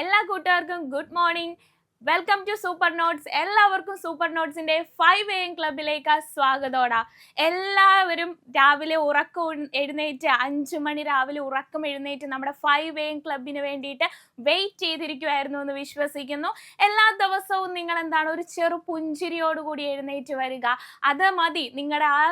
എല്ലാ കൂട്ടുകാർക്കും good morning welcome to super notes എല്ലാവർക്കും സൂപ്പർ നോട്ട്സിന്റെ ഫൈവ് എ എം ക്ലബിലേക്ക് സ്വാഗതോടാ. എല്ലാവരും രാവിലെ ഉറക്കം എഴുന്നേറ്റ് അഞ്ചു മണി രാവിലെ ഉറക്കം എഴുന്നേറ്റ് നമ്മുടെ ഫൈവ് എ എം ക്ലബിന് വേണ്ടിയിട്ട് വെയിറ്റ് ചെയ്തിരിക്കുമായിരുന്നു എന്ന് വിശ്വസിക്കുന്നു. എല്ലാ ദിവസവും നിങ്ങൾ എന്താണ് ഒരു ചെറു പുഞ്ചിരിയോടുകൂടി എഴുന്നേറ്റ് വരിക. അത് മതി. നിങ്ങളുടെ ആ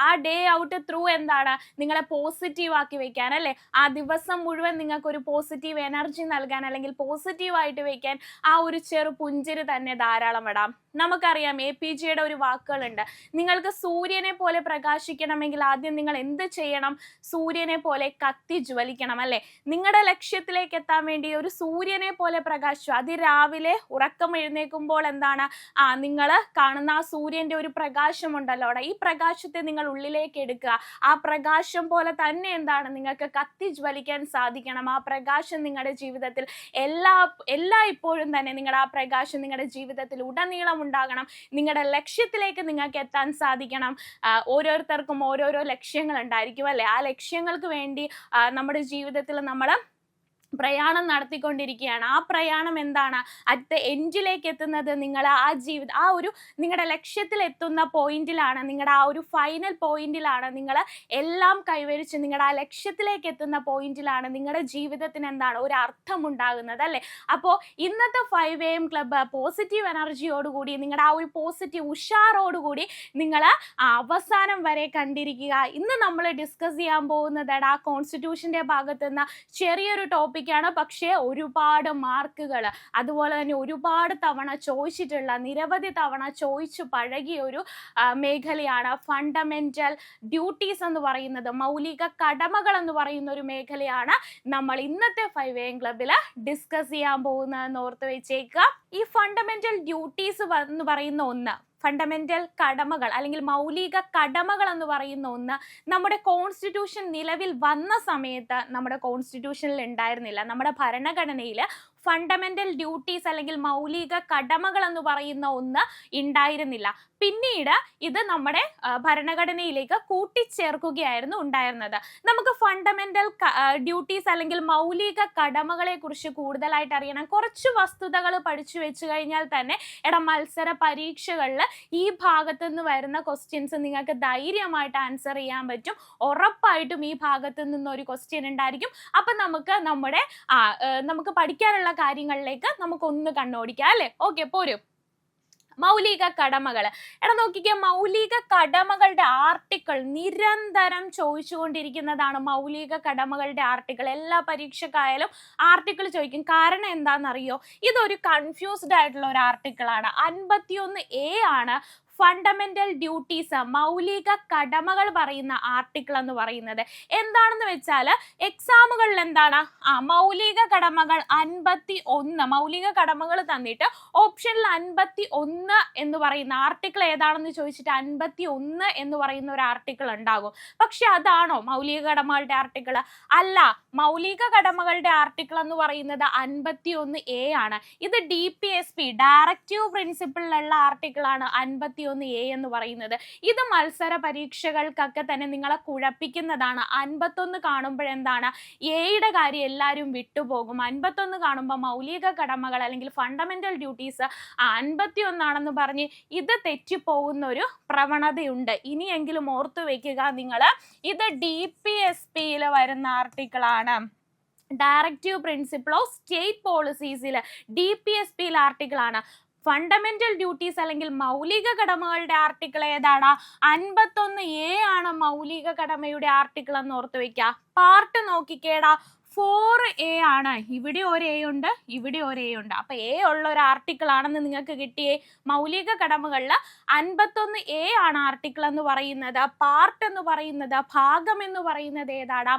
ആ ഡേ ഔട്ട് ത്രൂ എന്താണ്? നിങ്ങളെ പോസിറ്റീവ് ആക്കി വെക്കാൻ അല്ലേ? ആ ദിവസം മുഴുവൻ നിങ്ങൾക്ക് ഒരു പോസിറ്റീവ് എനർജി നൽകാൻ അല്ലെങ്കിൽ പോസിറ്റീവ് ആയിട്ട് വെക്കാൻ ആ ഒരു ചെറു പുഞ്ചിരി തന്നെ ധാരാളം ഇടാം. നമുക്കറിയാം എ പി ജിയുടെ ഒരു വാക്കുകളുണ്ട്. നിങ്ങൾക്ക് സൂര്യനെ പോലെ പ്രകാശിക്കണമെങ്കിൽ ആദ്യം നിങ്ങൾ എന്ത് ചെയ്യണം? സൂര്യനെ പോലെ കത്തി ജ്വലിക്കണം അല്ലേ? നിങ്ങളുടെ ലക്ഷ്യത്തിലേക്ക് എത്താൻ വേണ്ടി ഒരു സൂര്യനെ പോലെ പ്രകാശിച്ചു. അതിരാവിലെ ഉറക്കം എഴുന്നേക്കുമ്പോൾ എന്താണ്? ആ നിങ്ങൾ കാണുന്ന ആ സൂര്യന്റെ ഒരു പ്രകാശമുണ്ടല്ലോ അവിടെ. ഈ പ്രകാശത്തെ നിങ്ങൾ ഉള്ളിലേക്ക് എടുക്കുക. ആ പ്രകാശം പോലെ തന്നെ എന്താണ്? നിങ്ങൾക്ക് കത്തി ജ്വലിക്കാൻ സാധിക്കണം. ആ പ്രകാശം നിങ്ങളുടെ ജീവിതത്തിൽ എല്ലാ എല്ലാ ഇപ്പോഴും തന്നെ നിങ്ങളുടെ ആ പ്രകാശം നിങ്ങളുടെ ജീവിതത്തിൽ ഉടനീളം ഉണ്ടാകണം. നിങ്ങളുടെ ലക്ഷ്യത്തിലേക്ക് നിങ്ങൾക്ക് എത്താൻ സാധിക്കണം. ഓരോരുത്തർക്കും ഓരോരോ ലക്ഷ്യങ്ങൾ ഉണ്ടായിരിക്കും അല്ലേ? ആ ലക്ഷ്യങ്ങൾക്ക് വേണ്ടി നമ്മുടെ ജീവിതത്തിൽ നമ്മൾ പ്രയാണം നടത്തിക്കൊണ്ടിരിക്കുകയാണ്. ആ പ്രയാണം എന്താണ്? അറ്റ് എൻഡിലേക്ക് എത്തുന്നത് നിങ്ങൾ ആ ജീവിതം ആ ഒരു നിങ്ങളുടെ ലക്ഷ്യത്തിൽ എത്തുന്ന പോയിന്റിലാണ്. നിങ്ങളുടെ ആ ഒരു ഫൈനൽ പോയിന്റിലാണ് നിങ്ങൾ എല്ലാം കൈവരിച്ച് നിങ്ങളുടെ ആ ലക്ഷ്യത്തിലേക്ക് എത്തുന്ന പോയിന്റിലാണ് നിങ്ങളുടെ ജീവിതത്തിന് എന്താണ്? ഒരു അർത്ഥം ഉണ്ടാകുന്നത് അല്ലേ? അപ്പോൾ ഇന്നത്തെ ഫൈവ് എം ക്ലബ്ബ് പോസിറ്റീവ് എനർജിയോടുകൂടി നിങ്ങളുടെ ആ ഒരു പോസിറ്റീവ് ഉഷാറോടുകൂടി നിങ്ങൾ അവസാനം വരെ കണ്ടിരിക്കുക. ഇന്ന് നമ്മൾ ഡിസ്കസ് ചെയ്യാൻ പോകുന്നത് ആ കോൺസ്റ്റിറ്റ്യൂഷന്റെ ഭാഗത്തുനിന്ന് ചെറിയൊരു ചെറിയൊരു ടോപ്പിക്കാണ് പക്ഷേ ഒരുപാട് മാർക്കുകൾ അതുപോലെ തന്നെ ഒരുപാട് തവണ ചോദിച്ചിട്ടുള്ള നിരവധി തവണ ചോദിച്ചു പഴകിയ ഒരു മേഖലയാണ് ഫണ്ടമെന്റൽ ഡ്യൂട്ടീസ് എന്ന് പറയുന്നത്. മൗലിക കടമകൾ എന്ന് പറയുന്ന ഒരു മേഖലയാണ് നമ്മൾ ഇന്നത്തെ ഫൈവ് എം ക്ലബിൽ ഡിസ്കസ് ചെയ്യാൻ പോകുന്നതെന്ന് ഓർത്ത് വെച്ചേക്കുക. ഈ ഫണ്ടമെന്റൽ ഡ്യൂട്ടീസ് എന്ന് പറയുന്ന ഒന്ന് ഫണ്ടമെന്റൽ കടമകൾ അല്ലെങ്കിൽ മൗലിക കടമകൾ എന്ന് പറയുന്ന ഒന്ന് നമ്മുടെ കോൺസ്റ്റിറ്റ്യൂഷൻ നിലവിൽ വന്ന സമയത്ത് നമ്മുടെ കോൺസ്റ്റിറ്റ്യൂഷനിൽ ഉണ്ടായിരുന്നില്ല. നമ്മുടെ ഭരണഘടനയിൽ ഫണ്ടമെന്റൽ ഡ്യൂട്ടീസ് അല്ലെങ്കിൽ മൗലിക കടമകൾ എന്ന് പറയുന്ന ഒന്ന് ഉണ്ടായിരുന്നില്ല. പിന്നീട് ഇത് നമ്മുടെ ഭരണഘടനയിലേക്ക് കൂട്ടിച്ചേർക്കുകയായിരുന്നു ഉണ്ടായിരുന്നത്. നമുക്ക് ഫണ്ടമെന്റൽ ഡ്യൂട്ടീസ് അല്ലെങ്കിൽ മൗലിക കടമകളെ കുറിച്ച് കൂടുതലായിട്ട് അറിയണം. കുറച്ച് വസ്തുതകൾ പഠിച്ചു വെച്ച് കഴിഞ്ഞാൽ തന്നെ എടാ മത്സര പരീക്ഷകളിൽ ഈ ഭാഗത്തു നിന്ന് വരുന്ന ക്വസ്റ്റ്യൻസ് നിങ്ങൾക്ക് ധൈര്യമായിട്ട് ആൻസർ ചെയ്യാൻ പറ്റും. ഉറപ്പായിട്ടും ഈ ഭാഗത്തു നിന്നൊരു ക്വസ്റ്റ്യൻ ഉണ്ടായിരിക്കും. അപ്പം നമുക്ക് നമ്മുടെ നമുക്ക് പഠിക്കാനുള്ള കാര്യങ്ങളിലേക്ക് നമുക്കൊന്ന് കണ്ണോടിക്കാം അല്ലേ? ഓക്കെ പോരും. മൗലിക കടമകൾ എടാ നോക്കിക്കേ മൗലിക കടമകളുടെ ആർട്ടിക്കിൾ നിരന്തരം ചോദിച്ചുകൊണ്ടിരിക്കുന്നതാണ് മൗലിക കടമകളുടെ ആർട്ടിക്കിൾ. എല്ലാ പരീക്ഷക്കായാലും ആർട്ടിക്കിൾ ചോദിക്കും. കാരണം എന്താണെന്നറിയോ? ഇതൊരു കൺഫ്യൂസ്ഡ് ആയിട്ടുള്ള ഒരു ആർട്ടിക്കിളാണ്. അൻപത്തിയൊന്ന് എ ആണ്. ഫണ്ടമെന്റൽ ഡ്യൂട്ടീസ് മൗലിക കടമകൾ പറയുന്ന ആർട്ടിക്കിൾ എന്ന് പറയുന്നത്. എന്താണെന്ന് വെച്ചാൽ എക്സാമുകളിൽ എന്താണ്? ആ മൗലിക കടമകൾ അൻപത്തി ഒന്ന് മൗലിക കടമകൾ തന്നിട്ട് ഓപ്ഷനിൽ അൻപത്തി ഒന്ന് എന്ന് പറയുന്ന ആർട്ടിക്കിൾ ഏതാണെന്ന് ചോദിച്ചിട്ട് അൻപത്തി ഒന്ന് എന്ന് പറയുന്ന ഒരു ആർട്ടിക്കിൾ ഉണ്ടാകും. പക്ഷെ അതാണോ മൗലിക കടമകളുടെ ആർട്ടിക്കിൾ അല്ല മൗലിക കടമകളുടെ ആർട്ടിക്കിൾ എന്ന് പറയുന്നത് അൻപത്തി ഒന്ന് എ ആണ്. ഇത് D P S P directive പ്രിൻസിപ്പിളിലുള്ള article ആണ് അൻപത്തി ഒന്ന് എ എന്ന് പറയുന്നത്. ഇത് മത്സര പരീക്ഷകൾക്കൊക്കെ തന്നെ നിങ്ങളെ കുഴപ്പിക്കുന്നതാണ്. അൻപത്തൊന്ന് കാണുമ്പോഴെന്താണ്? എയുടെ കാര്യം എല്ലാവരും വിട്ടുപോകും. അൻപത്തൊന്ന് കാണുമ്പോൾ മൗലിക കടമകൾ അല്ലെങ്കിൽ ഫണ്ടമെന്റൽ ഡ്യൂട്ടീസ് അൻപത്തി ഒന്നാണെന്ന് പറഞ്ഞ് ഇത് തെറ്റിപ്പോകുന്ന ഒരു പ്രവണതയുണ്ട്. ഇനിയെങ്കിലും ഓർത്തു വെക്കുക നിങ്ങൾ ഇത് ഡി പി എസ് പിയിൽ വരുന്ന ആർട്ടിക്കിളാണ്. ഡയറക്റ്റീവ് പ്രിൻസിപ്പിൾ ഓഫ് സ്റ്റേറ്റ് പോളിസീസിൽ ഡി പി എസ് പിയിൽ ആർട്ടിക്കിളാണ്. ഫണ്ടമെന്റൽ ഡ്യൂട്ടീസ് അല്ലെങ്കിൽ മൗലിക കടമകളുടെ ആർട്ടിക്കിൾ ഏതാണ്? അൻപത്തൊന്ന് എ ആണ് മൗലിക കടമയുടെ ആർട്ടിക്കിൾ എന്ന് ഓർത്ത് വെക്കുക പാർട്ട് നോക്കിക്കേടാ. ഫോർ എ ആണ്. ഇവിടെ ഒരു എ ഉണ്ട് ഇവിടെ ഒരു എ ഉണ്ട്. അപ്പൊ എ ഉള്ള ഒരു ആർട്ടിക്കിൾ ആണെന്ന് നിങ്ങൾക്ക് കിട്ടിയേ. മൗലിക കടമകളിൽ അൻപത്തൊന്ന് എ ആണ് ആർട്ടിക്കിൾ എന്ന് പറയുന്നത്. പാർട്ട് എന്ന് പറയുന്നത് ഭാഗം എന്ന് പറയുന്നത് ഏതാണ്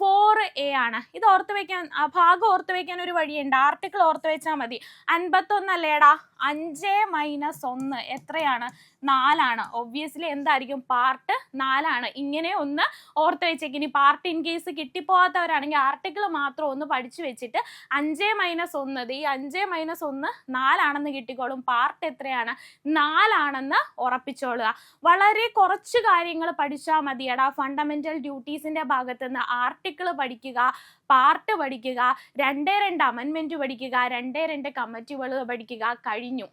ഫോർ എ ആണ്. ഇത് ഓർത്ത് വെക്കാൻ ആ ഭാഗം ഓർത്ത് വെക്കാൻ ഒരു വഴിയുണ്ട്. ആർട്ടിക്കിൾ ഓർത്ത് വെച്ചാൽ മതി. അൻപത്തൊന്നല്ലേടാ? അഞ്ച് മൈനസ് ഒന്ന് എത്രയാണ്? നാലാണ്. ഒബ്വിയസ്ലി എന്തായിരിക്കും? പാർട്ട് നാലാണ്. ഇങ്ങനെ ഒന്ന് ഓർത്ത് വെച്ചേക്ക്. ഇനി പാർട്ട് ഇൻ കേസ് കിട്ടിപ്പോകാത്തവരാണെങ്കിൽ ആർട്ടിക്കിൾ മാത്രം ഒന്ന് പഠിച്ചു വെച്ചിട്ട് അഞ്ച് മൈനസ് ഒന്ന്. ഈ അഞ്ച് മൈനസ് ഒന്ന് നാലാണെന്ന് കിട്ടിക്കോളും. പാർട്ട് എത്രയാണ്? നാലാണെന്ന് ഉറപ്പിച്ചോളുക. വളരെ കുറച്ച് കാര്യങ്ങൾ പഠിച്ചാൽ മതിയടാ. ഫണ്ടമെന്റൽ ഡ്യൂട്ടീസിന്റെ ഭാഗത്ത് നിന്ന് ആർട്ടിക്കിൾ പഠിക്കുക പാർട്ട് പഠിക്കുക രണ്ടേ രണ്ട് അമെൻമെന്റ് പഠിക്കുക രണ്ടേ രണ്ട് കമ്മിറ്റികൾ പഠിക്കുക കഴിഞ്ഞു.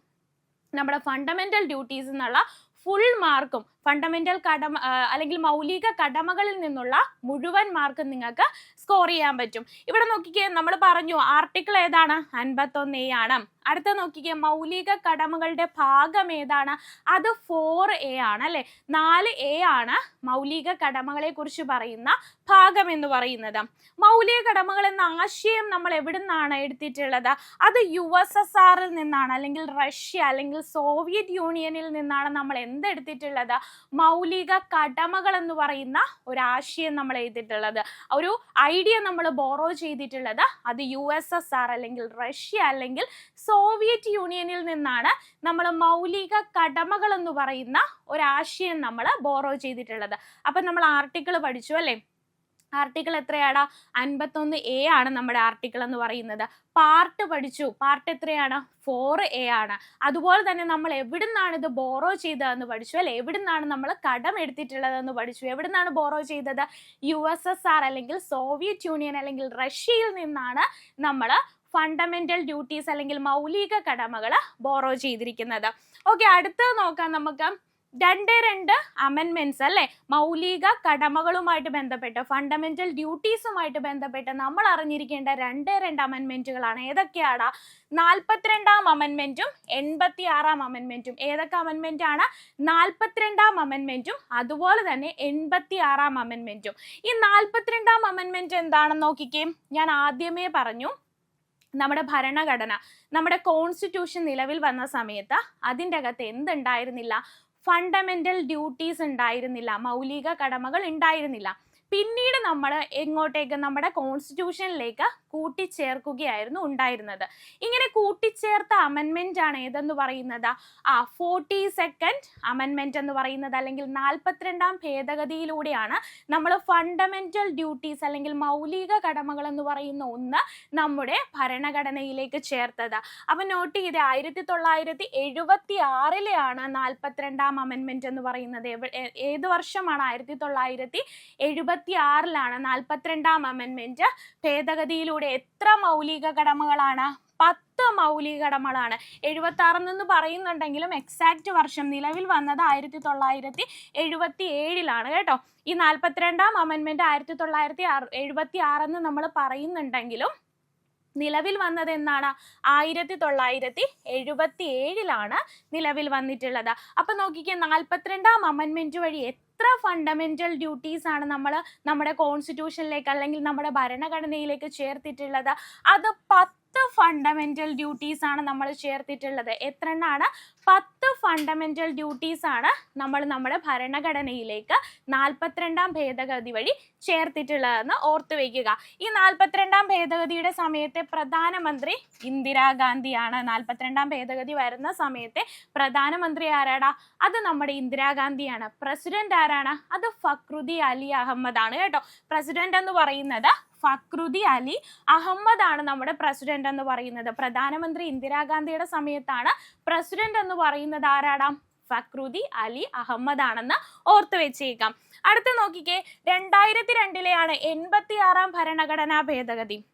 നമ്മുടെ ഫണ്ടമെന്റൽ ഡ്യൂട്ടീസ് എന്നുള്ള ഫുൾ മാർക്കും ഫണ്ടമെന്റൽ കടമ അല്ലെങ്കിൽ മൗലിക കടമകളിൽ നിന്നുള്ള മുഴുവൻ മാർക്കും നിങ്ങൾക്ക് സ്കോർ ചെയ്യാൻ പറ്റും. ഇവിടെ നോക്കിക്കേ നമ്മൾ പറഞ്ഞു ആർട്ടിക്കിൾ ഏതാണ്? അൻപത്തൊന്ന് എ ആണ്. അടുത്ത നോക്കിക്കേ മൗലിക കടമകളുടെ ഭാഗം ഏതാണ്? അത് ഫോർ എ ആണ് അല്ലെ? നാല് എ ആണ് മൗലിക കടമകളെ കുറിച്ച് പറയുന്ന ഭാഗം എന്ന് പറയുന്നത്. മൗലിക കടമകൾ എന്ന ആശയം നമ്മൾ എവിടെ നിന്നാണ് എടുത്തിട്ടുള്ളത്? അത് യു എസ് എസ് ആറിൽ നിന്നാണ് അല്ലെങ്കിൽ റഷ്യ അല്ലെങ്കിൽ സോവിയറ്റ് യൂണിയനിൽ നിന്നാണ് നമ്മൾ എന്തെടുത്തിട്ടുള്ളത്? മൗലിക കടമകൾ എന്ന് പറയുന്ന ഒരു ആശയം നമ്മൾ എഴുതിയിട്ടുള്ളത്. ഒരു ഐഡിയ നമ്മൾ ബോറോ ചെയ്തിട്ടുള്ളത് അത് യു എസ് എസ് ആർ അല്ലെങ്കിൽ റഷ്യ അല്ലെങ്കിൽ സോവിയറ്റ് യൂണിയനിൽ നിന്നാണ് നമ്മൾ മൗലിക കടമകൾ എന്ന് പറയുന്ന ഒരാശയം നമ്മൾ ബോറോ ചെയ്തിട്ടുള്ളത്. അപ്പം നമ്മൾ ആർട്ടിക്കിൾ പഠിച്ചു അല്ലേ? ആർട്ടിക്കിൾ എത്രയാണ് അൻപത്തൊന്ന് എ ആണ് നമ്മുടെ ആർട്ടിക്കിൾ എന്ന് പറയുന്നത്. പാർട്ട് പഠിച്ചു. പാർട്ട് എത്രയാണ്? ഫോർ എ ആണ്. അതുപോലെ തന്നെ നമ്മൾ എവിടുന്നാണ് ഇത് ബോറോ ചെയ്തതെന്ന് പഠിച്ചു. അല്ലെ? എവിടുന്നാണ് നമ്മൾ കടം എടുത്തിട്ടുള്ളതെന്ന് പഠിച്ചു. എവിടുന്നാണ് ബോറോ ചെയ്തത്? യു എസ് എസ് ആർ അല്ലെങ്കിൽ സോവിയറ്റ് യൂണിയൻ അല്ലെങ്കിൽ റഷ്യയിൽ നിന്നാണ് നമ്മൾ ഫണ്ടമെന്റൽ ഡ്യൂട്ടീസ് അല്ലെങ്കിൽ മൗലിക കടമകൾ ബോറോ ചെയ്തിരിക്കുന്നത്. ഓക്കെ അടുത്തത് നോക്കാം നമുക്ക്. രണ്ട് രണ്ട് അമെൻമെന്റ്സ് അല്ലെ? മൗലിക കടമകളുമായിട്ട് ബന്ധപ്പെട്ട് ഫണ്ടമെന്റൽ ഡ്യൂട്ടീസുമായിട്ട് ബന്ധപ്പെട്ട് നമ്മൾ അറിഞ്ഞിരിക്കേണ്ട രണ്ട് രണ്ട് അമെൻമെന്റുകളാണ് ഏതൊക്കെയാണ്? നാൽപ്പത്തിരണ്ടാം അമെൻമെന്റും എൺപത്തി ആറാം അമെൻമെന്റും ഏതൊക്കെ അമെൻമെന്റ് ആണ്? നാൽപ്പത്തിരണ്ടാം അമെൻമെന്റും അതുപോലെ തന്നെ എൺപത്തി ആറാം അമെൻമെന്റും ഈ നാൽപ്പത്തിരണ്ടാം അമെൻമെന്റ് എന്താണെന്ന് നോക്കിക്കേ. ഞാൻ ആദ്യമേ പറഞ്ഞു നമ്മുടെ ഭരണഘടന നമ്മുടെ കോൺസ്റ്റിറ്റ്യൂഷൻ നിലവിൽ വന്ന സമയത്ത് അതിന്റെ അകത്ത് എന്തുണ്ടായിരുന്നില്ല? ഫണ്ടമെന്റൽ ഡ്യൂട്ടീസ് ഉണ്ടായിരുന്നില്ല. മൗലിക കടമകൾ ഉണ്ടായിരുന്നില്ല. പിന്നീട് നമ്മൾ എങ്ങോട്ടേക്ക് നമ്മുടെ കോൺസ്റ്റിറ്റ്യൂഷനിലേക്ക് കൂട്ടിച്ചേർക്കുകയായിരുന്നു ഉണ്ടായിരുന്നത്. ഇങ്ങനെ കൂട്ടിച്ചേർത്ത അമെൻമെന്റ് ആണ് ഏതെന്ന് പറയുന്നത്? ആ ഫോർട്ടി സെക്കൻഡ് അമെൻമെന്റ് എന്ന് പറയുന്നത് അല്ലെങ്കിൽ നാൽപ്പത്തിരണ്ടാം ഭേദഗതിയിലൂടെയാണ് നമ്മൾ ഫണ്ടമെന്റൽ ഡ്യൂട്ടീസ് അല്ലെങ്കിൽ മൗലിക കടമകൾ എന്ന് പറയുന്ന ഒന്ന് നമ്മുടെ ഭരണഘടനയിലേക്ക് ചേർത്തത്. അപ്പൊ നോട്ട് ചെയ്ത് ആയിരത്തി തൊള്ളായിരത്തി എഴുപത്തി ആറിലെയാണ് നാൽപ്പത്തിരണ്ടാം അമെൻമെന്റ് എന്ന് പറയുന്നത് ഏത് വർഷമാണ് ആയിരത്തി തൊള്ളായിരത്തി എഴുപത്തി ആറിലാണ് നാൽപ്പത്തിരണ്ടാം അമെൻമെന്റ് ഭേദഗതിയിലൂടെ എത്ര മൗലിക കടമകളാണ് പത്ത് മൗലിക കടമകളാണ് എഴുപത്തി ആറെന്ന് പറയുന്നുണ്ടെങ്കിലും എക്സാക്റ്റ് വർഷം നിലവിൽ വന്നത് ആയിരത്തി തൊള്ളായിരത്തി എഴുപത്തി ഏഴിലാണ് കേട്ടോ. ഈ നാൽപ്പത്തിരണ്ടാം അമെൻമെന്റ് ആയിരത്തി തൊള്ളായിരത്തി എഴുപത്തി ആറെന്ന് നമ്മൾ പറയുന്നുണ്ടെങ്കിലും നിലവിൽ വന്നത് എന്നാണ്? ആയിരത്തി തൊള്ളായിരത്തി എഴുപത്തി ഏഴിലാണ് നിലവിൽ വന്നിട്ടുള്ളത്. അപ്പൊ നോക്കിക്കേ നാൽപ്പത്തിരണ്ടാം അമെൻമെന്റ് വഴി എത്ര ഫണ്ടമെന്റൽ ഡ്യൂട്ടീസ് ആണ് നമ്മൾ നമ്മുടെ കോൺസ്റ്റിറ്റ്യൂഷനിലേക്ക് അല്ലെങ്കിൽ നമ്മുടെ ഭരണഘടനയിലേക്ക് ചേർത്തിട്ടുള്ളത്. അത് പത്ത് ഫണ്ടമെന്റൽ ഡ്യൂട്ടീസ് ആണ് നമ്മൾ ചേർത്തിട്ടുള്ളത്. എത്ര എണ്ണാണ് പത്ത് ഫണ്ടമെന്റൽ ഡ്യൂട്ടീസ് ആണ് നമ്മൾ നമ്മുടെ ഭരണഘടനയിലേക്ക് നാൽപ്പത്തിരണ്ടാം ഭേദഗതി വഴി ചേർത്തിട്ടുള്ളതെന്ന് ഓർത്തു വയ്ക്കുക ഈ നാൽപ്പത്തിരണ്ടാം ഭേദഗതിയുടെ സമയത്തെ പ്രധാനമന്ത്രി ഇന്ദിരാഗാന്ധിയാണ്. നാൽപ്പത്തിരണ്ടാം ഭേദഗതി വരുന്ന സമയത്തെ പ്രധാനമന്ത്രി ആരാടാ? അത് നമ്മുടെ ഇന്ദിരാഗാന്ധിയാണ്. പ്രസിഡന്റ് ആരാണ്? അത് ഫക്രുദി അലി അഹമ്മദ് ആണ് കേട്ടോ. പ്രസിഡന്റ് എന്ന് പറയുന്നത് ഫക്രുദി അലി അഹമ്മദ് ആണ് നമ്മുടെ പ്രസിഡന്റ് എന്ന് പറയുന്നത്. പ്രധാനമന്ത്രി ഇന്ദിരാഗാന്ധിയുടെ സമയത്താണ് പ്രസിഡന്റ് എന്ന് പറയുന്നത് ആരാടാം? ഫക്രുദി അലി അഹമ്മദ് ആണെന്ന് ഓർത്തു വെച്ചേക്കാം. അടുത്ത നോക്കിക്കേ രണ്ടായിരത്തി രണ്ടിലെയാണ് എൺപത്തി ആറാം ഭരണഘടനാ ഭേദഗതി.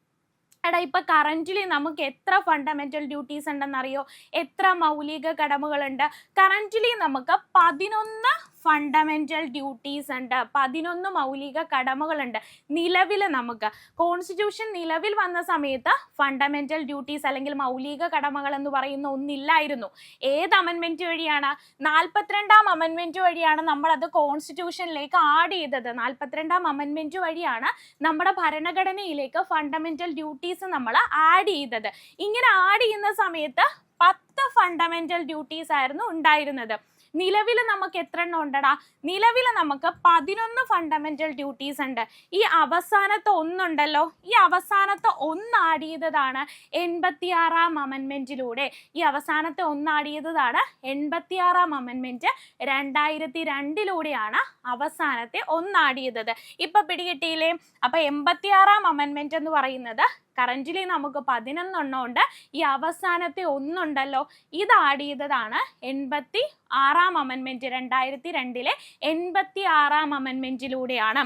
എടാ ഇപ്പൊ കറന്റ്ലി നമുക്ക് എത്ര ഫണ്ടമെന്റൽ ഡ്യൂട്ടീസ് ഉണ്ടെന്നറിയോ? എത്ര മൗലിക കടമകളുണ്ട്? കറന്റ്ലി നമുക്ക് പതിനൊന്ന് ഫണ്ടമെന്റൽ ഡ്യൂട്ടീസ് ഉണ്ട്. പതിനൊന്ന് മൗലിക കടമകളുണ്ട് നിലവിൽ നമുക്ക്. കോൺസ്റ്റിറ്റ്യൂഷൻ നിലവിൽ വന്ന സമയത്ത് ഫണ്ടമെന്റൽ ഡ്യൂട്ടീസ് അല്ലെങ്കിൽ മൗലിക കടമകൾ എന്ന് പറയുന്ന ഒന്നില്ലായിരുന്നു. ഏത് അമെൻമെന്റ് വഴിയാണ്? നാൽപ്പത്തിരണ്ടാം അമെൻമെന്റ് വഴിയാണ് നമ്മൾ അത് കോൺസ്റ്റിറ്റ്യൂഷനിലേക്ക് ആഡ് ചെയ്തത്. നാൽപ്പത്തിരണ്ടാം അമെൻമെന്റ് വഴിയാണ് നമ്മുടെ ഭരണഘടനയിലേക്ക് ഫണ്ടമെന്റൽ ഡ്യൂട്ടീസ് നമ്മൾ ആഡ് ചെയ്തത്. ഇങ്ങനെ ആഡ് ചെയ്യുന്ന സമയത്ത് പത്ത് ഫണ്ടമെന്റൽ ഡ്യൂട്ടീസ് ആയിരുന്നു ഉണ്ടായിരുന്നത്. നിലവിൽ നമുക്ക് എത്ര എണ്ണം ഉണ്ടടാ? നിലവിൽ നമുക്ക് പതിനൊന്ന് ഫണ്ടമെന്റൽ ഡ്യൂട്ടീസ് ഉണ്ട്. ഈ അവസാനത്തെ ഒന്നുണ്ടല്ലോ? ഈ അവസാനത്തെ ഒന്നാടിയതാണ് എൺപത്തിയാറാം അമൻമെന്റിലൂടെ ഈ അവസാനത്തെ ഒന്നാടിയതാണ് എൺപത്തിയാറാം അമൻമെന്റ് രണ്ടായിരത്തി രണ്ടിലൂടെയാണ് അവസാനത്തെ ഒന്നാടിയത് ഇപ്പൊ പിടികിട്ടിയില്ലേ? അപ്പൊ എൺപത്തിയാറാം അമൻമെന്റ് എന്ന് പറയുന്നത് കറന്റ്ലി നമുക്ക് പതിനൊന്നെണ്ണം ഉണ്ട് ഈ അവസാനത്തെ ഒന്നുണ്ടല്ലോ ഇത് ആഡ് ചെയ്തതാണ് എൺപത്തി ആറാം അമൻമെന്റ് രണ്ടായിരത്തി രണ്ടിലെ എൺപത്തി ആറാം അമൻമെന്റിലൂടെയാണ്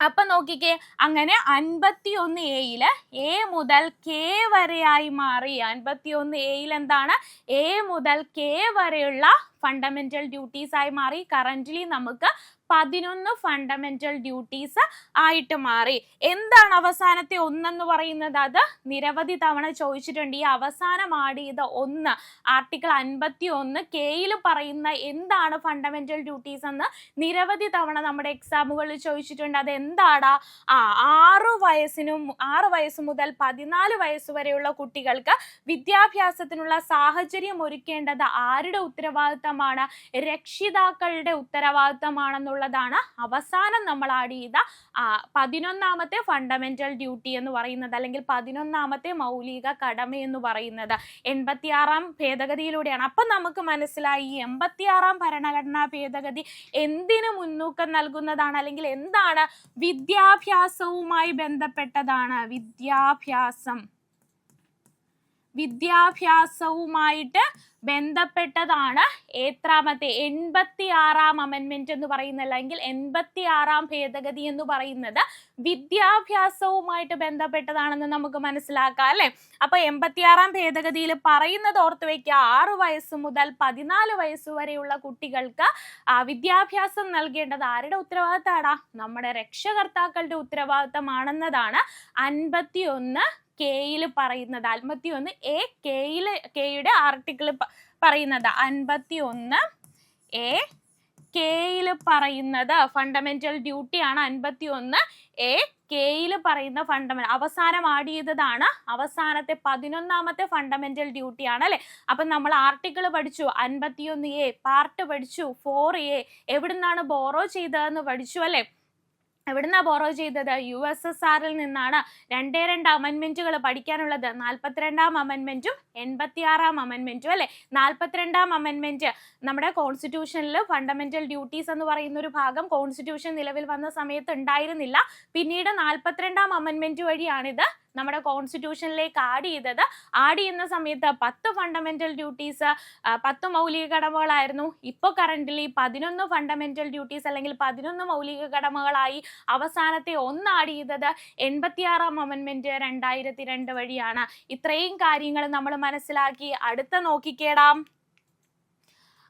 അപ്പൊ നോക്കിക്കേ അങ്ങനെ അൻപത്തി ഒന്ന് എയിൽ എ മുതൽ കെ വരെയായി മാറി. അൻപത്തി ഒന്ന് എയിൽ എന്താണ്? എ മുതൽ കെ വരെയുള്ള ഫണ്ടമെന്റൽ ഡ്യൂട്ടീസ് ആയി മാറി. കറന്റ്ലി നമുക്ക് പതിനൊന്ന് ഫണ്ടമെന്റൽ ഡ്യൂട്ടീസ് ആയിട്ട് മാറി. എന്താണ് അവസാനത്തെ ഒന്നെന്ന് പറയുന്നത്? അത് നിരവധി തവണ ചോദിച്ചിട്ടുണ്ട്. ഈ അവസാനം ആഡ് ചെയ്ത ഒന്ന് ആർട്ടിക്കിൾ അൻപത്തി ഒന്ന് കെയിൽ പറയുന്ന എന്താണ് ഫണ്ടമെന്റൽ ഡ്യൂട്ടീസ് എന്ന് നിരവധി തവണ നമ്മുടെ എക്സാമുകളിൽ ചോദിച്ചിട്ടുണ്ട്. അത് എന്താടാ? ആ ആറു വയസ്സിനും ആറ് വയസ്സ് മുതൽ പതിനാല് വയസ്സ് വരെയുള്ള കുട്ടികൾക്ക് വിദ്യാഭ്യാസത്തിനുള്ള സാഹചര്യം ഒരുക്കേണ്ടത് ആരുടെ ഉത്തരവാദിത്തമാണ്? രക്ഷിതാക്കളുടെ ഉത്തരവാദിത്തമാണെന്നുള്ളതാണ് അവസാനം നമ്മൾ ആഡ് ചെയ്ത പതിനൊന്നാമത്തെ ഫണ്ടമെന്റൽ ഡ്യൂട്ടി എന്ന് പറയുന്നത് അല്ലെങ്കിൽ പതിനൊന്നാമത്തെ മൗലിക കടമ എന്ന് പറയുന്നത്. എൺപത്തിയാറാം ഭേദഗതിയിലൂടെയാണ്. അപ്പം നമുക്ക് മനസ്സിലായി ഈ എൺപത്തിയാറാം ഭരണഘടനാ ഭേദഗതി എന്തിനു മുൻതൂക്കം നൽകുന്നതാണ്? അല്ലെങ്കിൽ എന്താണ് വിദ്യാഭ്യാസവുമായി ബന്ധപ്പെട്ടതാണ്? വിദ്യാഭ്യാസം. വിദ്യാഭ്യാസവുമായിട്ട് ബന്ധപ്പെട്ടതാണ് ഏത്രാമത്തെ എൺപത്തി ആറാം അമെൻമെന്റ് എന്ന് പറയുന്ന അല്ലെങ്കിൽ എൺപത്തി ആറാം ഭേദഗതി എന്ന് പറയുന്നത്. വിദ്യാഭ്യാസവുമായിട്ട് ബന്ധപ്പെട്ടതാണെന്ന് നമുക്ക് മനസ്സിലാക്കാം അല്ലെ? അപ്പൊ എൺപത്തിയാറാം ഭേദഗതിയിൽ പറയുന്നത് ഓർത്ത് വെക്കുക ആറ് വയസ്സ് മുതൽ പതിനാല് വയസ്സ് വരെയുള്ള കുട്ടികൾക്ക് വിദ്യാഭ്യാസം നൽകേണ്ടത് ആരുടെ ഉത്തരവാദിത്തമാണ് നമ്മുടെ രക്ഷകർത്താക്കളുടെ ഉത്തരവാദിത്തമാണെന്നതാണ് അൻപത്തി ഒന്ന് കെയിൽ പറയുന്നത്. അൻപത്തി ഒന്ന് എ കെയിൽ കെയുടെ ആർട്ടിക്കിൾ പറയുന്നത്. അൻപത്തി ഒന്ന് എ കെയിൽ പറയുന്നത് ഫണ്ടമെന്റൽ ഡ്യൂട്ടിയാണ് അൻപത്തി ഒന്ന് എ കെയിൽ പറയുന്ന ഫണ്ടമെന്റൽ അവസാനം ആഡ് ചെയ്തതാണ്. അവസാനത്തെ പതിനൊന്നാമത്തെ ഫണ്ടമെന്റൽ ഡ്യൂട്ടിയാണ് അല്ലെ? അപ്പൊ നമ്മൾ ആർട്ടിക്കിൾ പഠിച്ചു. അൻപത്തിയൊന്ന് എ പാർട്ട് പഠിച്ചു. ഫോർ എ എവിടുന്നാണ് ബോറോ ചെയ്തതെന്ന് പഠിച്ചു അല്ലെ? എവിടുന്നാ ബോറോ ചെയ്തത്? യു എസ് എസ് ആറിൽ നിന്നാണ്. രണ്ടേ രണ്ട് അമെൻമെന്റുകൾ പഠിക്കാനുള്ളത്. നാൽപ്പത്തിരണ്ടാം അമെൻമെന്റും എൺപത്തിയാറാം അമെൻമെന്റും അല്ലെ? നാൽപ്പത്തിരണ്ടാം അമെൻമെന്റ് നമ്മുടെ കോൺസ്റ്റിറ്റ്യൂഷനിൽ ഫണ്ടമെന്റൽ ഡ്യൂട്ടീസ് എന്ന് പറയുന്ന ഒരു ഭാഗം കോൺസ്റ്റിറ്റ്യൂഷൻ നിലവിൽ വന്ന സമയത്ത് ഉണ്ടായിരുന്നില്ല. പിന്നീട് നാൽപ്പത്തിരണ്ടാം അമെൻമെന്റ് വഴിയാണിത് നമ്മുടെ കോൺസ്റ്റിറ്റ്യൂഷനിലേക്ക് ആഡ് ചെയ്തത്. ആഡ് ചെയ്യുന്ന സമയത്ത് പത്ത് ഫണ്ടമെന്റൽ ഡ്യൂട്ടീസ് പത്ത് മൗലിക കടമകളായിരുന്നു. ഇപ്പോൾ കറന്റ്ലി പതിനൊന്ന് ഫണ്ടമെന്റൽ ഡ്യൂട്ടീസ് അല്ലെങ്കിൽ പതിനൊന്ന് മൗലിക കടമകളായി അവസാനത്തെ ഒന്ന് ആഡ് ചെയ്തത് എൺപത്തിയാറാം അമൻമെന്റ് രണ്ടായിരത്തി രണ്ട് വഴിയാണ്. ഇത്രയും കാര്യങ്ങൾ നമ്മൾ മനസ്സിലാക്കി. അടുത്ത നോക്കിക്കേടാം.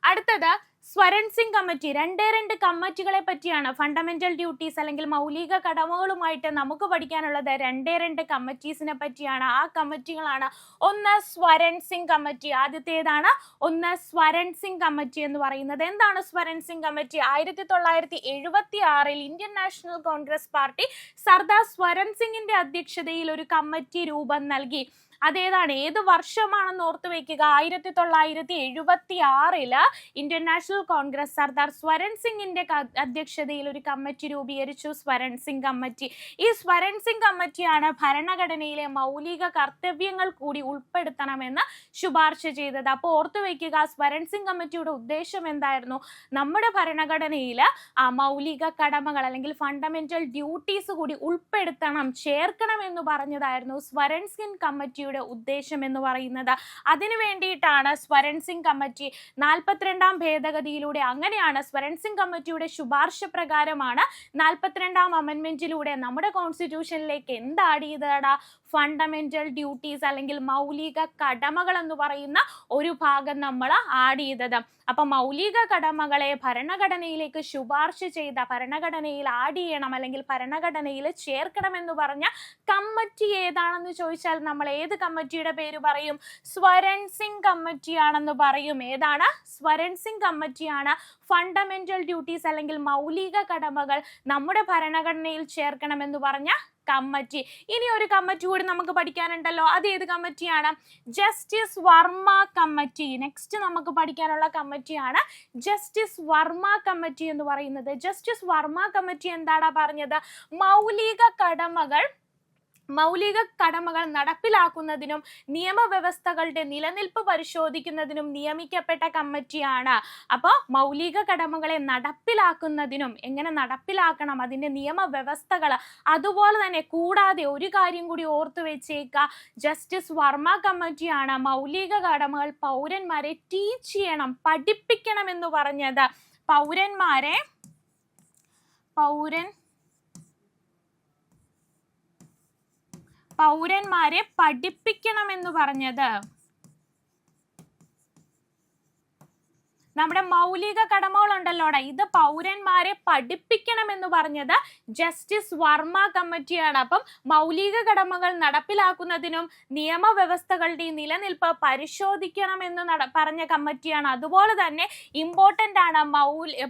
അടുത്തത് സ്വരൺ സിംഗ് കമ്മിറ്റി രണ്ടേ രണ്ട് കമ്മിറ്റികളെ പറ്റിയാണ് ഫണ്ടമെന്റൽ ഡ്യൂട്ടീസ് അല്ലെങ്കിൽ മൗലിക കടമകളുമായിട്ട് നമുക്ക് പഠിക്കാനുള്ളത് രണ്ടേ രണ്ട് കമ്മിറ്റീസിനെ പറ്റിയാണ്. ആ കമ്മിറ്റികളാണ് ഒന്ന് സ്വരൺ സിംഗ് കമ്മിറ്റി ആദ്യത്തേതാണ് ഒന്ന് സ്വരൺ സിംഗ് കമ്മിറ്റി എന്ന് പറയുന്നത്. എന്താണ് സ്വരൺ സിംഗ് കമ്മിറ്റി? ആയിരത്തി തൊള്ളായിരത്തി എഴുപത്തി ആറിൽ Indian National Congress party Sardar Swaran സിംഗിന്റെ അധ്യക്ഷതയിൽ ഒരു കമ്മിറ്റി രൂപം നൽകി. അതേതാണ്? ഏത് വർഷമാണെന്ന് ഓർത്തു വെക്കുക. ആയിരത്തി തൊള്ളായിരത്തി എഴുപത്തി ആറിൽ Indian National Congress Sardar Swaran സിംഗിന്റെ അധ്യക്ഷതയിൽ ഒരു കമ്മിറ്റി രൂപീകരിച്ചു. സ്വരൺ സിംഗ് കമ്മിറ്റി. ഈ സ്വരൺ സിംഗ് കമ്മിറ്റിയാണ് ഭരണഘടനയിലെ മൗലിക കർത്തവ്യങ്ങൾ കൂടി ഉൾപ്പെടുത്തണമെന്ന് ശുപാർശ ചെയ്തത്. അപ്പോൾ ഓർത്തു വെക്കുക സ്വരൺ സിംഗ് കമ്മിറ്റിയുടെ ഉദ്ദേശം എന്തായിരുന്നു? നമ്മുടെ ഭരണഘടനയിൽ ആ മൗലിക കടമകൾ അല്ലെങ്കിൽ ഫണ്ടമെന്റൽ ഡ്യൂട്ടീസ് കൂടി ഉൾപ്പെടുത്തണം ചേർക്കണം എന്ന് പറഞ്ഞതായിരുന്നു സ്വരൺ സിംഗ് കമ്മിറ്റിയുടെ ഉദ്ദേശം എന്ന് പറയുന്നത്. അതിനു വേണ്ടിയിട്ടാണ് സ്വരൺ സിംഗ് കമ്മിറ്റി നാൽപ്പത്തിരണ്ടാം ഭേദഗതിയിലൂടെ അങ്ങനെയാണ് സ്വരൺ സിംഗ് കമ്മിറ്റിയുടെ ശുപാർശ പ്രകാരമാണ് നാൽപ്പത്തിരണ്ടാം അമെൻമെന്റിലൂടെ നമ്മുടെ കോൺസ്റ്റിറ്റ്യൂഷനിലേക്ക് എന്ത് ആഡ് ചെയ്തടാ ഫണ്ടമെന്റൽ ഡ്യൂട്ടീസ് അല്ലെങ്കിൽ മൗലിക കടമകൾ എന്ന് പറയുന്ന ഒരു ഭാഗം നമ്മൾ ആഡ് ചെയ്തത്. അപ്പൊ മൗലിക കടമകളെ ഭരണഘടനയിലേക്ക് ശുപാർശ ചെയ്ത ഭരണഘടനയിൽ ആഡ് ചെയ്യണം അല്ലെങ്കിൽ ഭരണഘടനയിൽ ചേർക്കണം എന്ന് പറഞ്ഞ കമ്മിറ്റി ഏതാണെന്ന് ചോദിച്ചാൽ നമ്മൾ ഏത് കമ്മിറ്റിയുടെ പേര് പറയും? സ്വരൺ സിംഗ് കമ്മിറ്റിയാണെന്ന് പറയും. ഏതാണ്? സ്വരൺ സിംഗ് കമ്മിറ്റിയാണ് ഫണ്ടമെന്റൽ ഡ്യൂട്ടീസ് അല്ലെങ്കിൽ മൗലിക കടമകൾ നമ്മുടെ ഭരണഘടനയിൽ ചേർക്കണമെന്ന് പറഞ്ഞ കമ്മിറ്റി. ഇനി ഒരു കമ്മിറ്റി കൂടി നമുക്ക് പഠിക്കാനുണ്ടല്ലോ. അത് ഏത് കമ്മിറ്റിയാണ്? Justice Varma committee. നെക്സ്റ്റ് നമുക്ക് പഠിക്കാനുള്ള കമ്മിറ്റിയാണ് ജസ്റ്റിസ് വർമ്മ കമ്മിറ്റി എന്ന് പറയുന്നത്. ജസ്റ്റിസ് വർമ്മ കമ്മിറ്റി എന്താടാ പറഞ്ഞത്? മൗലിക കടമകൾ മൗലിക കടമകൾ നടപ്പിലാക്കുന്നതിനും നിയമവ്യവസ്ഥകളുടെ നിലനിൽപ്പ് പരിശോധിക്കുന്നതിനും നിയമിക്കപ്പെട്ട കമ്മിറ്റിയാണ്. അപ്പോൾ മൗലിക കടമകളെ നടപ്പിലാക്കുന്നതിനും എങ്ങനെ നടപ്പിലാക്കണം അതിന്റെ നിയമവ്യവസ്ഥകൾ അതുപോലെ തന്നെ കൂടാതെ ഒരു കാര്യം കൂടി ഓർത്തു വെച്ചേക്കുക ജസ്റ്റിസ് വർമ്മ കമ്മിറ്റിയാണ് മൗലിക കടമകൾ പൗരന്മാരെ ടീച്ച് ചെയ്യണം പഠിപ്പിക്കണം എന്ന് പറഞ്ഞത്. പൗരന്മാരെ പൗരൻ പൗരന്മാരെ പഠിപ്പിക്കണം എന്ന് പറഞ്ഞത്. നമ്മുടെ മൗലിക കടമകളുണ്ടല്ലോടാ. ഇത് പൗരന്മാരെ പഠിപ്പിക്കണം എന്ന് പറഞ്ഞത് ജസ്റ്റിസ് വർമ്മ കമ്മിറ്റിയാണ്. അപ്പം മൗലിക കടമകൾ നടപ്പിലാക്കുന്നതിനും നിയമവ്യവസ്ഥകളുടെ നിലനിൽപ്പ് പരിശോധിക്കണമെന്ന് എന്ന് പറഞ്ഞ കമ്മിറ്റിയാണ്. അതുപോലെ തന്നെ ഇമ്പോർട്ടന്റ് ആണ്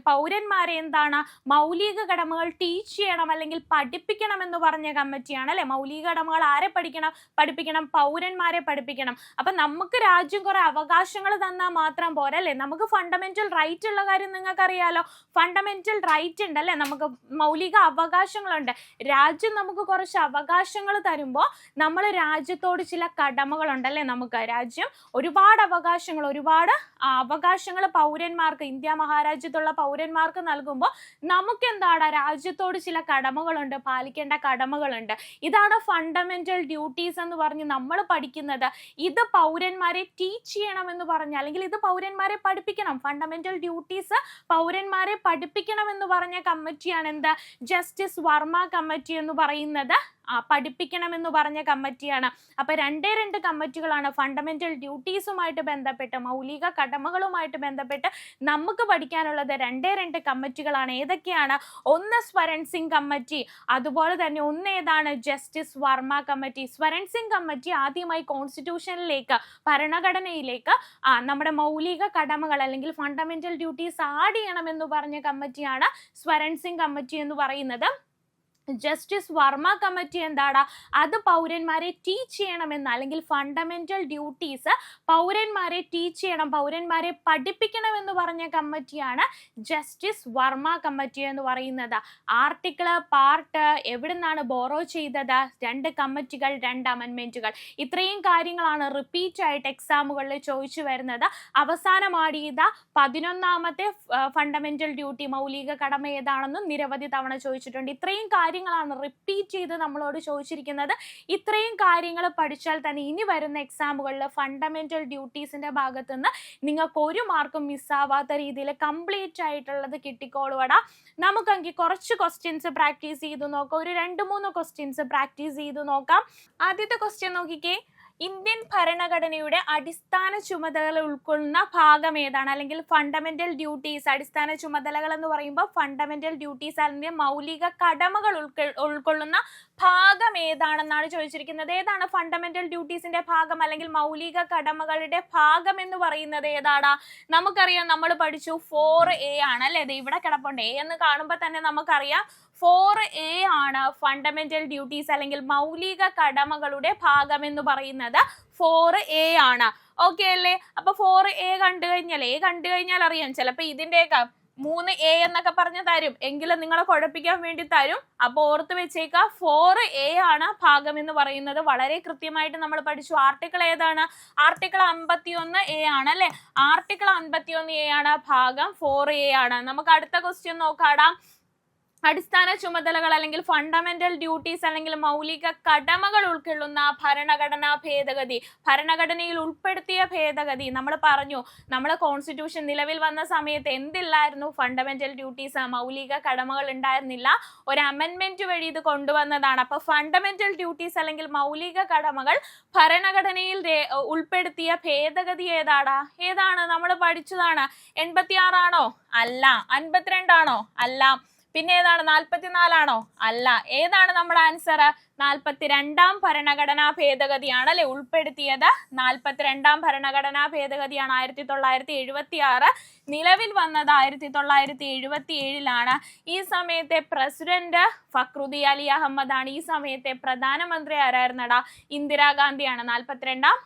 പൗരന്മാരെ എന്താണ് മൗലിക കടമകൾ ടീച്ച് ചെയ്യണം അല്ലെങ്കിൽ പഠിപ്പിക്കണം എന്ന് പറഞ്ഞ കമ്മിറ്റിയാണ് അല്ലെ? മൗലിക കടമകൾ ആരെ പഠിക്കണം? പഠിപ്പിക്കണം പൗരന്മാരെ പഠിപ്പിക്കണം. അപ്പൊ നമുക്ക് രാജ്യം കുറെ അവകാശങ്ങൾ തന്നാൽ മാത്രം പോരല്ലേ? നമുക്ക് നമുക്ക് ഫണ്ടമെന്റൽ റൈറ്റ് ഉള്ള കാര്യം നിങ്ങൾക്കറിയാലോ. ഫണ്ടമെന്റൽ റൈറ്റ് ഉണ്ട് അല്ലെ? നമുക്ക് മൗലിക അവകാശങ്ങളുണ്ട്. രാജ്യം നമുക്ക് കുറച്ച് അവകാശങ്ങൾ തരുമ്പോൾ നമ്മൾ രാജ്യത്തോട് ചില കടമകളുണ്ട് അല്ലെ നമുക്ക്? രാജ്യം ഒരുപാട് അവകാശങ്ങൾ ഒരുപാട് അവകാശങ്ങൾ പൗരന്മാർക്ക് ഇന്ത്യ മഹാരാജ്യത്തുള്ള പൗരന്മാർക്ക് നൽകുമ്പോൾ നമുക്ക് എന്താണ് രാജ്യത്തോട് ചില കടമകളുണ്ട് പാലിക്കേണ്ട കടമകളുണ്ട്. ഇതാണ് ഫണ്ടമെന്റൽ ഡ്യൂട്ടീസ് എന്ന് പറഞ്ഞ് നമ്മൾ പഠിക്കുന്നത്. ഇത് പൗരന്മാരെ ടീച്ച് ചെയ്യണം എന്ന് പറഞ്ഞ അല്ലെങ്കിൽ ഇത് പൗരന്മാരെ പഠിപ്പിക്കണം. ഫണ്ടമെന്റൽ ഡ്യൂട്ടീസ് പൗരന്മാരെ പഠിപ്പിക്കണം എന്ന് പറഞ്ഞ കമ്മിറ്റിയാണ് എന്ത്? ജസ്റ്റിസ് വർമ്മ കമ്മിറ്റി എന്ന് പറയുന്നത്. പഠിപ്പിക്കണമെന്ന് പറഞ്ഞ കമ്മിറ്റിയാണ്. അപ്പൊ രണ്ടേ രണ്ട് കമ്മിറ്റികളാണ് ഫണ്ടമെന്റൽ ഡ്യൂട്ടീസുമായിട്ട് ബന്ധപ്പെട്ട് മൗലിക കടമകളുമായിട്ട് ബന്ധപ്പെട്ട് നമുക്ക് പഠിക്കാനുള്ളത് രണ്ടേ രണ്ട് കമ്മിറ്റികളാണ്. ഏതൊക്കെയാണ്? ഒന്ന് സ്വരൺ സിംഗ് കമ്മിറ്റി അതുപോലെ തന്നെ ഒന്ന് ഏതാണ്? Justice Verma committee. Swaran Singh committee ആദ്യമായി കോൺസ്റ്റിറ്റ്യൂഷനിലേക്ക് ഭരണഘടനയിലേക്ക് നമ്മുടെ മൗലിക കടമകൾ അല്ലെങ്കിൽ ഫണ്ടമെന്റൽ ഡ്യൂട്ടീസ് ആഡ് ചെയ്യണമെന്ന് പറഞ്ഞ കമ്മിറ്റിയാണ് സ്വരൺ സിംഗ് കമ്മിറ്റി എന്ന് പറയുന്നത്. ജസ്റ്റിസ് വർമ്മ കമ്മിറ്റി എന്താടാ? അത് പൗരന്മാരെ ടീച്ച് ചെയ്യണമെന്ന് അല്ലെങ്കിൽ ഫണ്ടമെന്റൽ ഡ്യൂട്ടീസ് പൗരന്മാരെ ടീച്ച് ചെയ്യണം പൗരന്മാരെ പഠിപ്പിക്കണമെന്ന് പറഞ്ഞ കമ്മിറ്റിയാണ് ജസ്റ്റിസ് വർമ്മ കമ്മിറ്റി എന്ന് പറയുന്നത്. ആർട്ടിക്കിൾ പാർട്ട് എവിടെ നിന്നാണ് ബോറോ ചെയ്തത്? രണ്ട് കമ്മിറ്റികൾ രണ്ട് അമെൻമെന്റുകൾ ഇത്രയും കാര്യങ്ങളാണ് റിപ്പീറ്റ് ആയിട്ട് എക്സാമുകളിൽ ചോദിച്ചു വരുന്നത്. അവസാനമാടിയത് പതിനൊന്നാമത്തെ ഫണ്ടമെന്റൽ ഡ്യൂട്ടി മൗലിക കടമ ഏതാണെന്നും നിരവധി തവണ ചോദിച്ചിട്ടുണ്ട്. ഇത്രയും കാര്യങ്ങളാണ് റിപ്പീറ്റ് ചെയ്ത് നമ്മളോട് ചോദിച്ചിരിക്കുന്നത്. ഇത്രയും കാര്യങ്ങൾ പഠിച്ചാൽ തന്നെ ഇനി വരുന്ന എക്സാമുകളിൽ ഫണ്ടമെന്റൽ ഡ്യൂട്ടീസിന്റെ ഭാഗത്ത് നിന്ന് നിങ്ങൾക്ക് ഒരു മാർക്കും മിസ്സാവാത്ത രീതിയിൽ കംപ്ലീറ്റ് ആയിട്ടുള്ളത് കിട്ടിക്കോളുവടാ. നമുക്കെങ്കിൽ കുറച്ച് ക്വസ്റ്റ്യൻസ് പ്രാക്ടീസ് ചെയ്ത് നോക്കാം. ഒരു രണ്ട് മൂന്ന് ക്വസ്റ്റ്യൻസ് പ്രാക്ടീസ് ചെയ്ത് നോക്കാം. ആദ്യത്തെ ക്വസ്റ്റ്യൻ നോക്കിക്കേ. ഇന്ത്യൻ ഭരണഘടനയുടെ അടിസ്ഥാന ചുമതലകൾ ഉൾക്കൊള്ളുന്ന ഭാഗം ഏതാണ്? അല്ലെങ്കിൽ ഫണ്ടമെന്റൽ ഡ്യൂട്ടീസ് അടിസ്ഥാന ചുമതലകൾ എന്ന് പറയുമ്പോൾ ഫണ്ടമെന്റൽ ഡ്യൂട്ടീസ് അല്ലെങ്കിൽ മൗലിക കടമകൾ ഉൾക്കൊ ഉൾക്കൊള്ളുന്ന ഭാഗം ഏതാണെന്നാണ് ചോദിച്ചിരിക്കുന്നത്? ഏതാണ് ഫണ്ടമെന്റൽ ഡ്യൂട്ടീസിന്റെ ഭാഗം അല്ലെങ്കിൽ മൗലിക കടമകളുടെ ഭാഗം എന്ന് പറയുന്നത് ഏതാണ്? നമുക്കറിയാം നമ്മൾ പഠിച്ചു ഫോർ എ ആണ് അല്ലേ? ഇവിടെ കിടപ്പുണ്ട്. എ എന്ന് കാണുമ്പോൾ തന്നെ നമുക്കറിയാം ഫോർ എ ആണ് ഫണ്ടമെന്റൽ ഡ്യൂട്ടീസ് അല്ലെങ്കിൽ മൗലിക കടമകളുടെ ഭാഗം എന്ന് പറയുന്നത് ഫോർ എ ആണ്. ഓക്കെ അല്ലേ? അപ്പൊ ഫോർ എ കണ്ടു കഴിഞ്ഞാൽ എ കണ്ടു കഴിഞ്ഞാൽ അറിയാം. ചിലപ്പോ ഇതിന്റെയൊക്കെ മൂന്ന് എ എന്നൊക്കെ പറഞ്ഞ് തരും. എങ്കിലും നിങ്ങളെ കുഴപ്പിക്കാൻ വേണ്ടി തരും. അപ്പൊ ഓർത്ത് വെച്ചേക്ക ഫോർ എ ആണ് ഭാഗം എന്ന് പറയുന്നത്. വളരെ കൃത്യമായിട്ട് നമ്മൾ പഠിച്ചു. ആർട്ടിക്കിൾ ഏതാണ്? ആർട്ടിക്കിൾ അമ്പത്തി ഒന്ന് എ ആണ് അല്ലെ? ആർട്ടിക്കിൾ അമ്പത്തി ഒന്ന് എ ആണ് ഭാഗം. ഫോർ എ ആണ്. നമുക്ക് അടുത്ത ക്വസ്റ്റ്യൻ നോക്കാടാ. അടിസ്ഥാന ചുമതലകൾ അല്ലെങ്കിൽ ഫണ്ടമെന്റൽ ഡ്യൂട്ടീസ് അല്ലെങ്കിൽ മൗലിക കടമകൾ ഉൾക്കൊള്ളുന്ന ഭരണഘടനാ ഭേദഗതി. ഭരണഘടനയിൽ ഉൾപ്പെടുത്തിയ ഭേദഗതി. നമ്മൾ പറഞ്ഞു നമ്മൾ കോൺസ്റ്റിറ്റ്യൂഷൻ നിലവിൽ വന്ന സമയത്ത് എന്തില്ലായിരുന്നു? ഫണ്ടമെന്റൽ ഡ്യൂട്ടീസ് മൗലിക കടമകൾ ഉണ്ടായിരുന്നില്ല. ഒരു അമെൻമെന്റ് വഴി ഇത് കൊണ്ടുവന്നതാണ്. അപ്പൊ ഫണ്ടമെന്റൽ ഡ്യൂട്ടീസ് അല്ലെങ്കിൽ മൗലിക കടമകൾ ഭരണഘടനയിൽ ഉൾപ്പെടുത്തിയ ഭേദഗതി ഏതാടാ? ഏതാണ്? നമ്മൾ പഠിച്ചതാണ്. എൺപത്തിയാറാണോ? അല്ല. അൻപത്തിരണ്ടാണോ? അല്ല. പിന്നെ ഏതാണ് നാൽപ്പത്തിനാലാണോ അല്ല. ഏതാണ് നമ്മുടെ ആൻസർ നാൽപ്പത്തിരണ്ടാം ഭരണഘടനാ ഭേദഗതിയാണ് അല്ലെ? ഉൾപ്പെടുത്തിയത്. നാൽപ്പത്തിരണ്ടാം ഭരണഘടനാ ഭേദഗതിയാണ് ആയിരത്തി തൊള്ളായിരത്തി എഴുപത്തി ആറ് നിലവിൽ വന്നത് ആയിരത്തി തൊള്ളായിരത്തി എഴുപത്തി ഏഴിലാണ് ഈ സമയത്തെ പ്രസിഡന്റ് ഫക്രുദി അലി അഹമ്മദാണ്. ഈ സമയത്തെ പ്രധാനമന്ത്രി ആരായിരുന്നടാ? ഇന്ദിരാഗാന്ധിയാണ്. നാൽപ്പത്തിരണ്ടാം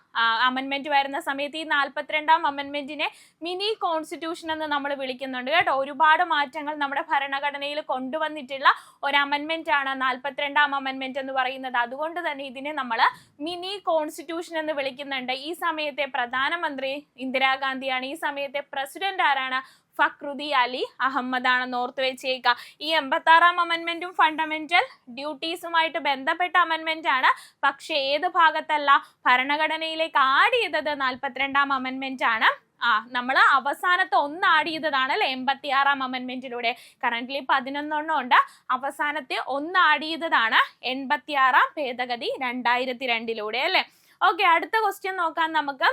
അമെന്മെന്റ് വരുന്ന സമയത്ത് ഈ നാൽപ്പത്തിരണ്ടാം അമെന്മെന്റിനെ മിനി കോൺസ്റ്റിറ്റ്യൂഷൻ എന്ന് നമ്മൾ വിളിക്കുന്നുണ്ട് കേട്ടോ. ഒരുപാട് മാറ്റങ്ങൾ നമ്മുടെ ഭരണഘടനയിൽ കൊണ്ടുവന്നിട്ടുള്ള ഒരു അമെന്മെന്റ് ആണ് നാൽപ്പത്തിരണ്ടാം അമെന്മെന്റ് എന്ന് പറയുന്നത് അതുകൊണ്ട് തന്നെ ഇതിനെ നമ്മൾ മിനി കോൺസ്റ്റിറ്റ്യൂഷൻ എന്ന് വിളിക്കുന്നുണ്ട്. ഈ സമയത്തെ പ്രധാനമന്ത്രി ഇന്ദിരാഗാന്ധിയാണ് ഈ സമയത്തെ പ്രസിഡന്റ് ആരാണ്? ഫക്രുദി അലി അഹമ്മദ് ആണെന്ന് ഓർത്ത് വെച്ചേക്കുക ഈ എൺപത്തി ആറാം അമൻമെന്റും ഫണ്ടമെന്റൽ ഡ്യൂട്ടീസുമായിട്ട് ബന്ധപ്പെട്ട അമെന്മെന്റ് ആണ്. പക്ഷെ ഏത് ഭാഗത്തല്ല ഭരണഘടനയിലേക്ക് ആഡ് ചെയ്തത് നാൽപ്പത്തിരണ്ടാം അമെന്മെന്റ് ആണ്. ആ നമ്മൾ അവസാനത്തെ ഒന്ന് ആഡ് ചെയ്തതാണ് അല്ലെ? എൺപത്തി ആറാം അമെന്മെന്റിലൂടെ കറന്റ്ലി പതിനൊന്നെണ്ണം ഉണ്ട്. അവസാനത്തെ ഒന്ന് ആഡ് ചെയ്തതാണ് എൺപത്തി ആറാം ഭേദഗതി രണ്ടായിരത്തി രണ്ടിലൂടെ അല്ലെ? ഓക്കെ അടുത്ത ക്വസ്റ്റ്യൻ നോക്കാം നമുക്ക്.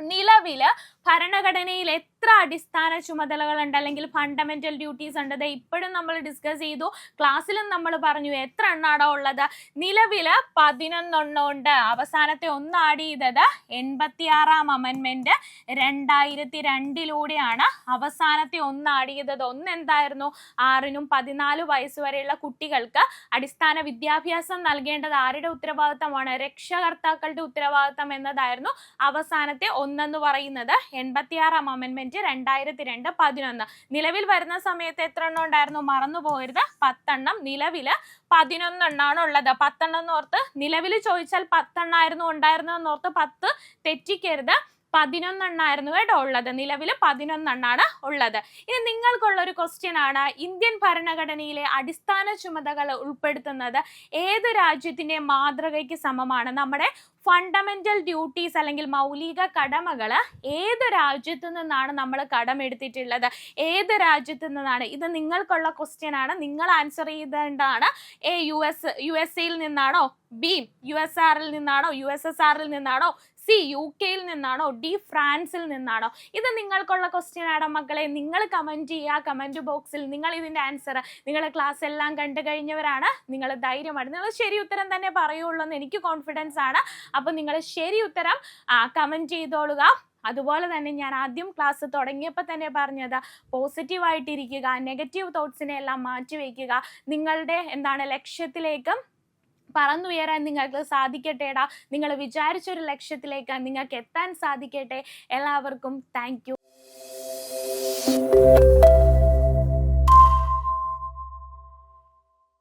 നിലവിൽ ഭരണഘടനയിൽ എത്ര അടിസ്ഥാന ചുമതലകളുണ്ട് അല്ലെങ്കിൽ ഫണ്ടമെന്റൽ ഡ്യൂട്ടീസ് ഉണ്ട് അത് ഇപ്പോഴും നമ്മൾ ഡിസ്കസ് ചെയ്തു ക്ലാസ്സിലും നമ്മൾ പറഞ്ഞു എത്ര എണ്ണാടോ ഉള്ളത്. നിലവിൽ പതിനൊന്നെണ്ണം ഉണ്ട്. അവസാനത്തെ ഒന്ന് ആഡ് ചെയ്തത് എൺപത്തിയാറാം അമൻമെന്റ് രണ്ടായിരത്തി രണ്ടിലൂടെയാണ് അവസാനത്തെ ഒന്ന് ആഡ് ചെയ്തത് ഒന്ന് എന്തായിരുന്നു ആറിനും പതിനാല് വയസ്സ് വരെയുള്ള കുട്ടികൾക്ക് അടിസ്ഥാന വിദ്യാഭ്യാസം നൽകേണ്ടത് ആരുടെ ഉത്തരവാദിത്തമാണ്? രക്ഷകർത്താക്കളുടെ ഉത്തരവാദിത്തം എന്നതായിരുന്നു അവസാനത്തെ ഒന്നെന്ന് പറയുന്നത്. എൺപത്തിയാറാം അമെന്മെന്റ് രണ്ടായിരത്തി രണ്ട് പതിനൊന്ന്. നിലവിൽ വരുന്ന സമയത്ത് എത്ര എണ്ണം ഉണ്ടായിരുന്നു? മറന്നു പോകരുത്. പത്തെണ്ണം നിലവിൽ പതിനൊന്നെണ്ണാണ് ഉള്ളത് പത്തെണ്ണം എന്നോർത്ത് നിലവിൽ ചോദിച്ചാൽ പത്തെണ്ണായിരുന്നു ഉണ്ടായിരുന്നു എന്നോർത്ത് പത്ത് തെറ്റിക്കരുത്. പതിനൊന്നെണ്ണായിരുന്നു കേട്ടോ ഉള്ളത്. നിലവിൽ പതിനൊന്നെണ്ണാണ് ഉള്ളത്. ഇനി നിങ്ങൾക്കുള്ള ഒരു ക്വസ്റ്റ്യൻ ആണ്. ഇന്ത്യൻ ഭരണഘടനയിലെ അടിസ്ഥാന ചുമതലകൾ ഉൾപ്പെടുത്തുന്നത് ഏത് രാജ്യത്തിന്റെ മാതൃകയ്ക്ക് സമമാണ്? നമ്മുടെ ഫണ്ടമെന്റൽ ഡ്യൂട്ടീസ് അല്ലെങ്കിൽ മൗലിക കടമകൾ ഏത് രാജ്യത്തു നിന്നാണ് നമ്മൾ കടമെടുത്തിട്ടുള്ളത്? ഏത് രാജ്യത്തു നിന്നാണ്? ഇത് നിങ്ങൾക്കുള്ള ക്വസ്റ്റ്യൻ ആണ്. നിങ്ങൾ answer ചെയ്തേണ്ടതാണ് A U S U S എയിൽ നിന്നാണോ? ബി യു എസ് ആറിൽ നിന്നാണോ? യു എസ് എസ് ആറിൽ നിന്നാണോ? സി യു കെയിൽ നിന്നാണോ? ഡി ഫ്രാൻസിൽ നിന്നാണോ? ഇത് നിങ്ങൾക്കുള്ള ക്വസ്റ്റ്യൻ ആണ് മക്കളെ. നിങ്ങൾ കമന്റ് ചെയ്യുക കമന്റ് ബോക്സിൽ നിങ്ങൾ ഇതിന്റെ ആൻസർ നിങ്ങളുടെ ക്ലാസ് എല്ലാം കണ്ടു കഴിഞ്ഞവരാണ്. നിങ്ങൾ ധൈര്യമാണ് നിങ്ങൾ ശരി ഉത്തരം തന്നെ പറയുള്ളൂ എന്ന് എനിക്ക് കോൺഫിഡൻസ് ആണ്. അപ്പോൾ നിങ്ങൾ ശരി ഉത്തരം കമന്റ് ചെയ്തോളുക. അതുപോലെ തന്നെ ഞാൻ ആദ്യം ക്ലാസ് തുടങ്ങിയപ്പോൾ തന്നെ പറഞ്ഞത് പോസിറ്റീവായിട്ടിരിക്കുക നെഗറ്റീവ് തോട്ട്സിനെ എല്ലാം മാറ്റി വയ്ക്കുക നിങ്ങളുടെ എന്താണ് ലക്ഷ്യത്തിലേക്കും പറന്നുയരാൻ നിങ്ങൾക്ക് സാധിക്കട്ടെടാ നിങ്ങൾ വിചാരിച്ചൊരു ലക്ഷ്യത്തിലേക്ക് നിങ്ങൾക്ക് എത്താൻ സാധിക്കട്ടെ. എല്ലാവർക്കും താങ്ക്